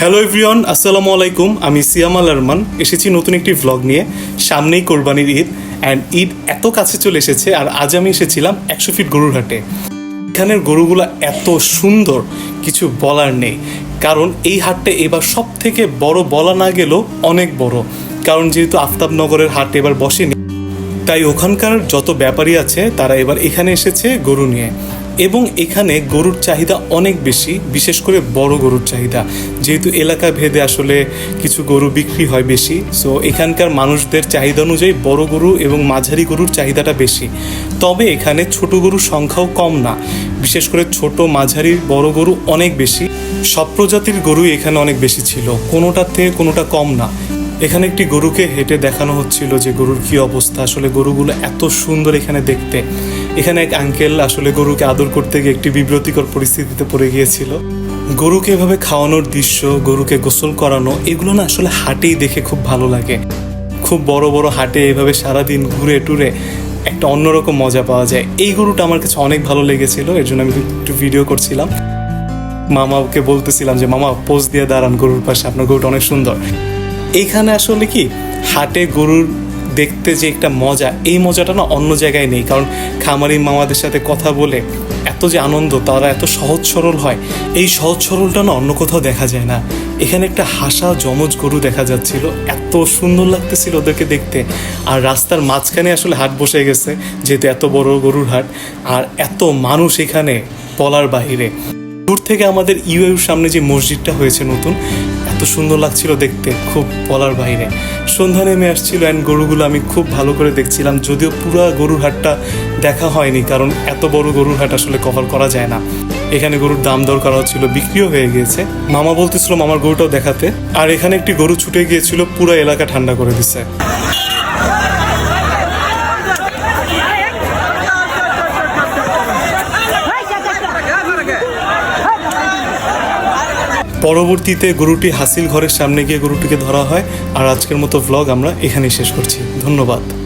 Hello everyone আসসালামু আলাইকুম আমি সিয়াম আল আরমান। এসেছি নতুন একটি ভ্লগ নিয়ে। সামনেই কোরবানির ঈদ অ্যান্ড ঈদ এত কাছে চলে এসেছে আর আজ আমি এসেছিলাম একশো ফিট গরুর হাটে। এখানের গরুগুলো এত সুন্দর, কিছু বলার নেই। কারণ এই হাটটা এবার সব থেকে বড় বলা না গেলেও অনেক বড়। কারণ যেহেতু আফতাবনগরের হাট এবার বসেনি, তাই ওখানকার যত ব্যাপারী আছে তারা এবার এখানে এসেছে গরু নিয়ে। এবং এখানে গরুর চাহিদা অনেক বেশি, বিশেষ করে বড় গরুর চাহিদা। যেহেতু এলাকা ভেদে আসলে কিছু গরু বিক্রি হয় বেশি সো এখানকার মানুষদের চাহিদা অনুযায়ী বড় গরু এবং মাঝারি গরুর চাহিদাটা বেশি। তবে এখানে ছোট গরুর সংখ্যাও কম না, বিশেষ করে ছোট, মাঝারি, বড় গরু অনেক বেশি। সব প্রজাতির গরুই এখানে অনেক বেশি ছিল, কোনোটার থেকে কোনোটা কম না। এখানে একটি গরুকে হেঁটে দেখানো হচ্ছিল যে গরুর কি অবস্থা, আসলে গরুগুলো এত সুন্দর এখানে দেখতে। এখানে এক আঙ্কেল আসলে গরুকে আদর করতে গিয়ে একটি বিব্রতিকর পরিস্থিতিতে পড়ে গিয়েছিল। গরুকে এভাবে খাওয়ানোর দৃশ্য, গরুকে গোসল করানো, এগুলো না আসলে হাটেই দেখে খুব ভালো লাগে। খুব বড় বড় হাটে এভাবে সারাদিন ঘুরে টুরে একটা অন্যরকম মজা পাওয়া যায়। এই গরুটা আমার কাছে অনেক ভালো লেগেছিল, এর জন্য আমি একটু ভিডিও করছিলাম। মামাকে বলতেছিলাম যে, মামা, পোজ দিয়ে দাঁড়ান গরুর পাশে, আপনার গরুটা অনেক সুন্দর। এইখানে আসলে কি, হাটে গরুর দেখতে যে একটা মজা, এই মজাটা না অন্য জায়গায় নেই। কারণ খামারি মামাদের সাথে কথা বলে এত যে আনন্দ, তারা এত সহজ সরল হয়, এই সহজ সরলটা না অন্য কোথাও দেখা যায় না। এখানে একটা হাসা জমজ গরু দেখা যাচ্ছিল, এত সুন্দর লাগতেছিল ওদেরকে দেখতে। আর রাস্তার মাঝখানে আসলে হাট বসে গেছে, যেহেতু এত বড় গরুর হাট, আর এত মানুষ এখানে বলার বাহিরে। দূর থেকে আমাদের ইউএর সামনে যে মসজিদটা হয়েছে নতুন এত সুন্দর লাগছিল দেখতে, খুব বলার বাইরে। সন্ধ্যা নেমে আসছিল অ্যান্ড গরুগুলো আমি খুব ভালো করে দেখছিলাম, যদিও পুরো গরুর হাটটা দেখা হয়নি, কারণ এত বড় গরুর হাট আসলে কভার করা যায় না। এখানে গরুর দাম দর করা হচ্ছিল, বিক্রিও হয়ে গিয়েছে। মামা বলতেছিল মামার গরুটাও দেখাতে। আর এখানে একটি গরু ছুটে গিয়েছিল, পুরো এলাকা ঠান্ডা করে দিছে। পরবর্তীতে গরুটি হাসিল ঘরের সামনে গিয়ে গরুটিকে ধরা হয়। আর আজকের মতো ভ্লগ আমরা এখানেই শেষ করছি। ধন্যবাদ।